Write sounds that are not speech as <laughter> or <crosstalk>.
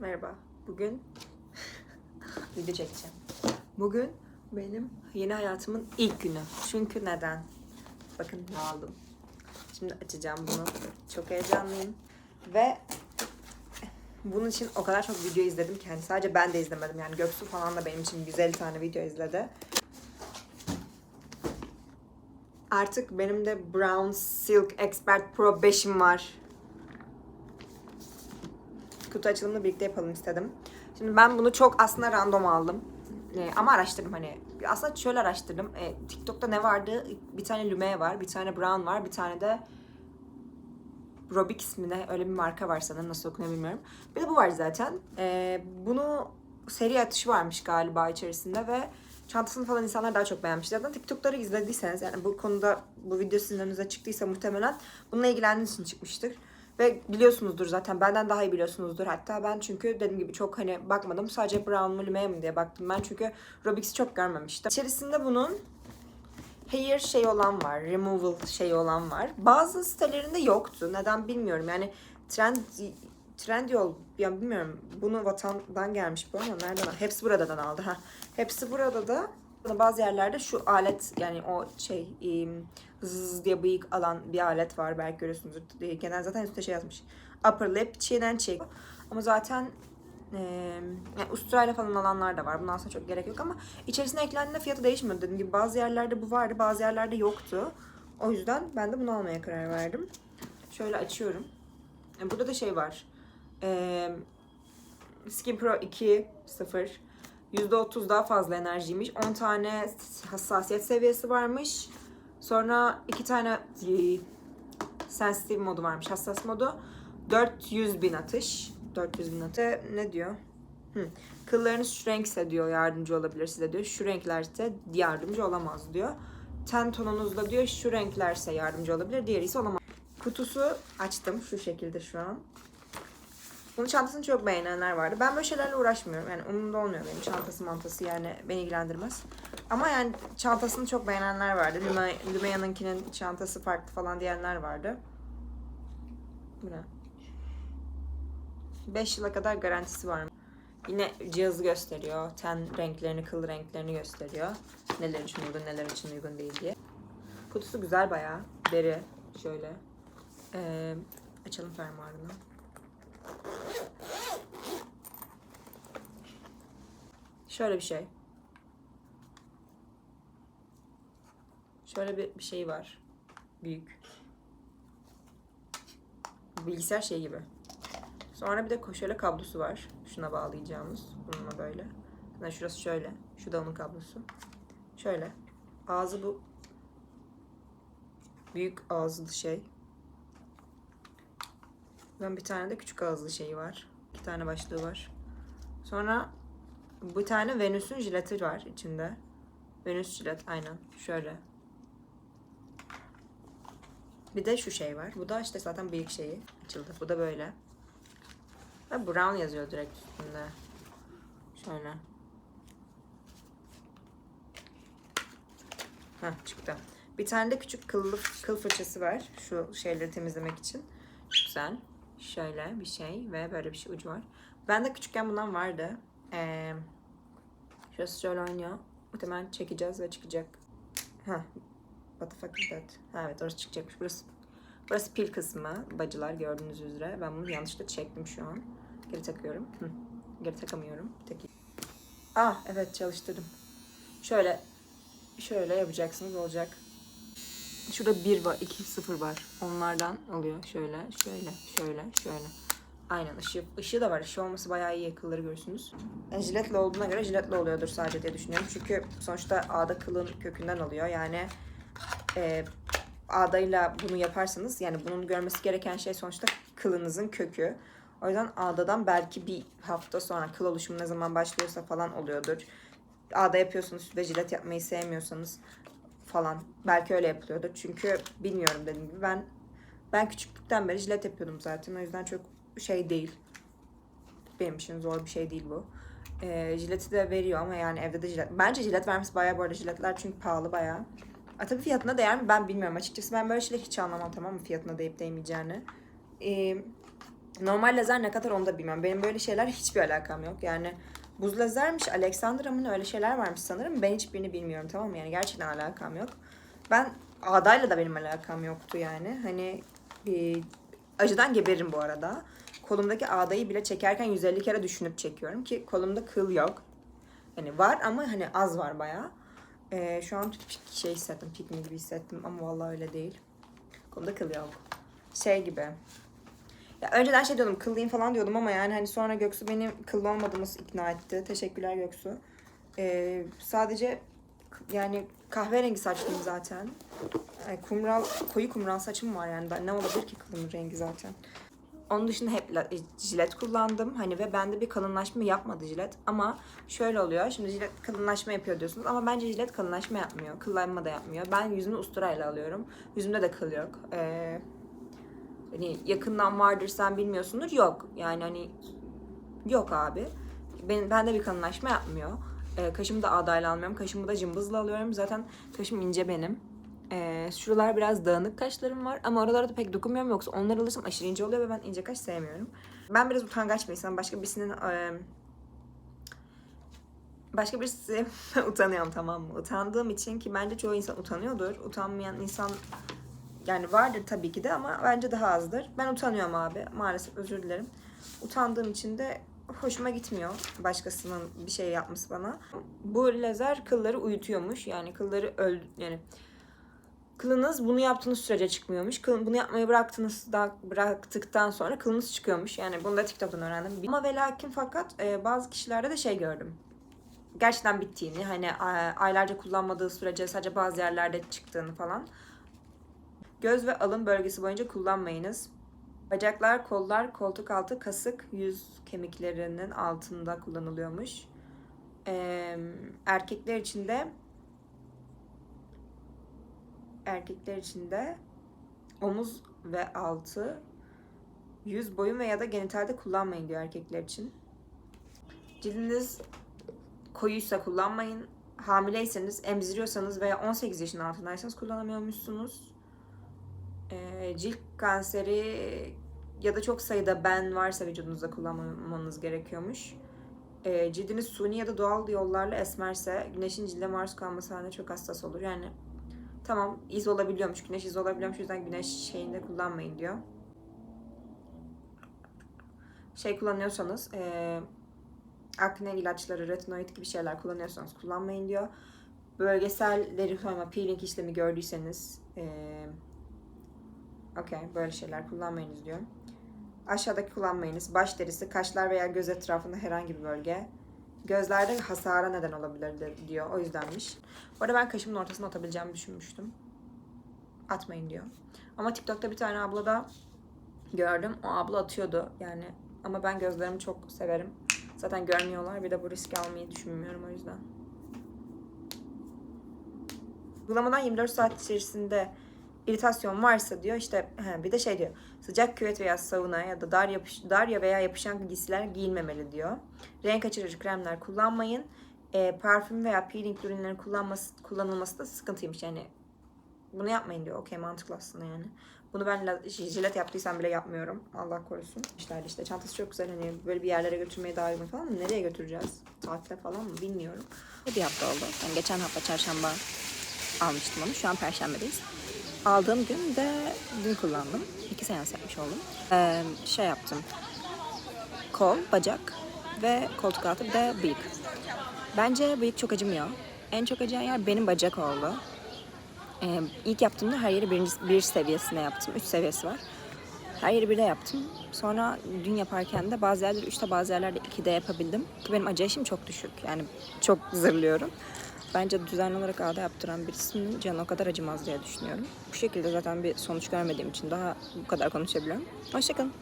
Merhaba. Bugün <laughs> video çekeceğim. Bugün benim yeni hayatımın ilk günü. Çünkü neden? Bakın ne aldım. Şimdi açacağım bunu. Çok heyecanlıyım. Ve bunun için o kadar çok video izledim ki hani sadece ben de izlemedim. Yani Göksu falan da benim için 150 tane video izledi. Artık benim de Brown Silk Expert Pro 5'im var kutu açılımını birlikte yapalım istedim. Şimdi ben bunu çok aslında random aldım. Ee, ama araştırdım hani. Aslında şöyle araştırdım. Ee, TikTok'ta ne vardı? Bir tane Lume var, bir tane Brown var, bir tane de Robix mi ne? Öyle bir marka var sanırım. Nasıl okunuyor bilmiyorum. Bir de bu var zaten. Ee, bunu seri atışı varmış galiba içerisinde ve çantasını falan insanlar daha çok beğenmiş. Zaten TikTok'ları izlediyseniz yani bu konuda bu video sizin önünüze çıktıysa muhtemelen bununla ilgilendiğiniz için çıkmıştır. Ve biliyorsunuzdur zaten benden daha iyi biliyorsunuzdur hatta ben çünkü dediğim gibi çok hani bakmadım sadece Brown mu Lumea mı diye baktım ben çünkü Robix'i çok görmemiştim. İçerisinde bunun hair şey olan var, removal şey olan var. Bazı sitelerinde yoktu. Neden bilmiyorum. Yani trend Trendyol ya bilmiyorum. Bunu vatandan gelmiş bu ama nereden? Hepsi buradan aldı ha. Hepsi burada da bazı yerlerde şu alet yani o şey zzz diye bıyık alan bir alet var belki görüyorsunuzdur. Ee, Genel zaten üstte şey yazmış. Upper lip, and cheek. Ama zaten e, yani usturayla falan alanlar da var. Bundan sonra çok gerek yok ama içerisine eklendiğinde fiyatı değişmiyor. Dediğim gibi bazı yerlerde bu vardı, bazı yerlerde yoktu. O yüzden ben de bunu almaya karar verdim. Şöyle açıyorum. E, Burada da şey var. E, Skin Pro 2.0 %30 daha fazla enerjiymiş. 10 tane hassasiyet seviyesi varmış. Sonra 2 tane e, sensitive modu varmış. Hassas modu. 400 bin atış. 400 bin atış. Ne diyor? Hı. Kıllarınız şu renkse diyor yardımcı olabilir size diyor. Şu renklerse yardımcı olamaz diyor. Ten tonunuzda diyor şu renklerse yardımcı olabilir. Diğeri ise olamaz. Kutusu açtım şu şekilde şu an. Bunun çantasını çok beğenenler vardı. Ben böyle şeylerle uğraşmıyorum. Yani umurumda olmuyor benim çantası mantası yani beni ilgilendirmez. Ama yani çantasını çok beğenenler vardı. Lume, Lumea'nınkinin çantası farklı falan diyenler vardı. Bu ne? 5 yıla kadar garantisi var. Yine cihazı gösteriyor. Ten renklerini, kıl renklerini gösteriyor. Neler için uygun, neler için uygun değil diye. Kutusu güzel bayağı. Deri şöyle. Ee, açalım fermuarını. Şöyle bir şey. Şöyle bir, bir şey var. Büyük. Bilgisayar şey gibi. Sonra bir de şöyle kablosu var. Şuna bağlayacağımız. Bununla böyle. Yani şurası şöyle. Şu da onun kablosu. Şöyle. Ağzı bu. Büyük ağızlı şey. Ben bir tane de küçük ağızlı şeyi var. İki tane başlığı var. Sonra bir tane Venüs'ün jileti var içinde. Venüs jilet aynen. Şöyle. Bir de şu şey var. Bu da işte zaten bıyık şeyi açıldı. Bu da böyle. Ve brown yazıyor direkt üstünde. Şöyle. Heh çıktı. Bir tane de küçük kıllı, kıl fırçası var. Şu şeyleri temizlemek için. Güzel. Şöyle bir şey ve böyle bir şey ucu var. Ben de küçükken bundan vardı. Ee, şurası şöyle oynuyor. Muhtemelen çekeceğiz ve çıkacak. Ha, what the fuck is that? Ha, evet orası çıkacakmış. Burası Burası pil kısmı. Bacılar gördüğünüz üzere. Ben bunu yanlışlıkla çektim şu an. Geri takıyorum. Hı. Geri takamıyorum. Takayım. Ah evet çalıştırdım. Şöyle şöyle yapacaksınız olacak. Şurada 1 var, 2, 0 var. Onlardan oluyor. Şöyle, şöyle, şöyle, şöyle. Aynen ışığı, ışığı da var. Işığı olması bayağı iyi kılları görürsünüz. Yani jiletle olduğuna göre jiletle oluyordur sadece diye düşünüyorum. Çünkü sonuçta ağda kılın kökünden oluyor. Yani e, ağdayla bunu yaparsanız yani bunun görmesi gereken şey sonuçta kılınızın kökü. O yüzden ağdadan belki bir hafta sonra kıl oluşumu ne zaman başlıyorsa falan oluyordur. Ağda yapıyorsunuz ve jilet yapmayı sevmiyorsanız falan belki öyle yapılıyordur. Çünkü bilmiyorum dediğim gibi ben ben küçüklükten beri jilet yapıyordum zaten. O yüzden çok şey değil. Benim için zor bir şey değil bu. Ee, jileti de veriyor ama yani evde de jilet. Bence jilet vermesi bayağı bu arada jiletler çünkü pahalı bayağı. A, tabii fiyatına değer mi ben bilmiyorum açıkçası. Ben böyle şeyleri hiç anlamam tamam mı fiyatına değip değmeyeceğini. Ee, Normal lazer ne kadar onu da bilmiyorum. Benim böyle şeyler hiçbir alakam yok. Yani buz lazermiş, Alexandra mı ne öyle şeyler varmış sanırım. Ben hiçbirini bilmiyorum tamam mı? Yani gerçekten alakam yok. Ben ağdayla da benim alakam yoktu yani. Hani bir acıdan geberirim bu arada. Kolumdaki ağdayı bile çekerken 150 kere düşünüp çekiyorum ki kolumda kıl yok. Hani var ama hani az var bayağı. Ee, şu an şey hissettim, pikmi gibi hissettim ama vallahi öyle değil. Kolumda kıl yok. Şey gibi. Ya önceden şey diyordum, kıllıyım falan diyordum ama yani hani sonra Göksu beni kıllı olmadığımı ikna etti. Teşekkürler Göksu. Ee, sadece yani kahverengi saçlıyım zaten. Ay, kumral, koyu kumral saçım var yani. Ne olabilir ki kılımın rengi zaten. Onun dışında hep jilet kullandım. Hani ve bende bir kalınlaşma yapmadı jilet. Ama şöyle oluyor. Şimdi jilet kalınlaşma yapıyor diyorsunuz. Ama bence jilet kalınlaşma yapmıyor. Kıllanma da yapmıyor. Ben yüzümü usturayla alıyorum. Yüzümde de kıl yok. Ee, hani yakından vardır sen bilmiyorsundur. Yok. Yani hani yok abi. Ben, bende bir kalınlaşma yapmıyor. Ee, kaşımı da ağdayla almıyorum. Kaşımı da cımbızla alıyorum. Zaten kaşım ince benim. Ee, şuralar biraz dağınık kaşlarım var ama oralara da pek dokunmuyorum yoksa onları alırsam aşırı ince oluyor ve ben ince kaş sevmiyorum. Ben biraz utangaç bir insanım. Başka birisinin e, başka birisi <laughs> utanıyorum tamam mı? Utandığım için ki bence çoğu insan utanıyordur. Utanmayan insan yani vardır tabii ki de ama bence daha azdır. Ben utanıyorum abi. Maalesef özür dilerim. Utandığım için de hoşuma gitmiyor başkasının bir şey yapması bana. Bu lazer kılları uyutuyormuş. Yani kılları öl yani kılınız bunu yaptığınız sürece çıkmıyormuş. Kıl, bunu yapmayı bıraktığınız da bıraktıktan sonra kılınız çıkıyormuş. Yani bunu da TikTok'tan öğrendim. Ama ve lakin fakat e, bazı kişilerde de şey gördüm. Gerçekten bittiğini, hani aylarca kullanmadığı sürece sadece bazı yerlerde çıktığını falan. Göz ve alın bölgesi boyunca kullanmayınız. Bacaklar, kollar, koltuk altı, kasık, yüz kemiklerinin altında kullanılıyormuş. Ee, erkekler için de erkekler için de omuz ve altı, yüz, boyun ve ya da genitalde kullanmayın diyor erkekler için. Cildiniz koyuysa kullanmayın. Hamileyseniz, emziriyorsanız veya 18 yaşın altındaysanız kullanamıyormuşsunuz. Ee, cilt kanseri ya da çok sayıda ben varsa vücudunuzda kullanmamanız gerekiyormuş. Ee, cildiniz suni ya da doğal yollarla esmerse güneşin cilde maruz kalması halinde çok hassas olur. Yani tamam iz olabiliyormuş, güneş iz olabiliyormuş o yüzden güneş şeyinde kullanmayın diyor. Şey kullanıyorsanız ee, akne ilaçları, retinoid gibi şeyler kullanıyorsanız kullanmayın diyor. Bölgesel deri soyma peeling işlemi gördüyseniz ee, okey böyle şeyler kullanmayınız diyor. Aşağıdaki kullanmayınız. Baş derisi, kaşlar veya göz etrafında herhangi bir bölge. Gözlerde hasara neden olabilir diyor. O yüzdenmiş. Bu arada ben kaşımın ortasına atabileceğimi düşünmüştüm. Atmayın diyor. Ama TikTok'ta bir tane abla da gördüm. O abla atıyordu yani. Ama ben gözlerimi çok severim. Zaten görmüyorlar. Bir de bu riski almayı düşünmüyorum o yüzden. Uygulamadan 24 saat içerisinde iritasyon varsa diyor işte he, bir de şey diyor sıcak küvet veya sauna ya da dar, yapış, dar ya veya yapışan giysiler giyilmemeli diyor. Renk açıcı kremler kullanmayın. E, parfüm veya peeling ürünlerin kullanması, kullanılması da sıkıntıymış yani. Bunu yapmayın diyor. Okey mantıklı aslında yani. Bunu ben jilet yaptıysam bile yapmıyorum. Allah korusun. İşte işte çantası çok güzel hani böyle bir yerlere götürmeye daha uygun falan? Nereye götüreceğiz? Tatile falan mı? Bilmiyorum. Bir hafta oldu. Yani geçen hafta çarşamba almıştım onu. Şu an perşembedeyiz. Aldığım gün de dün kullandım. İki seans yapmış oldum. Ee, şey yaptım. Kol, bacak ve koltuk altı bir de bıyık. Bence bıyık çok acımıyor. En çok acıyan yer benim bacak oldu. Ee, ilk yaptığımda her yeri birinci, bir seviyesine yaptım. Üç seviyesi var. Her yeri birde yaptım. Sonra dün yaparken de bazı yerleri üçte bazı yerlerde ikide yapabildim. Ki benim acı çok düşük. Yani çok zırlıyorum. Bence düzenli olarak ağda yaptıran birisinin canı o kadar acımaz diye düşünüyorum. Bu şekilde zaten bir sonuç görmediğim için daha bu kadar konuşabiliyorum. Hoşçakalın.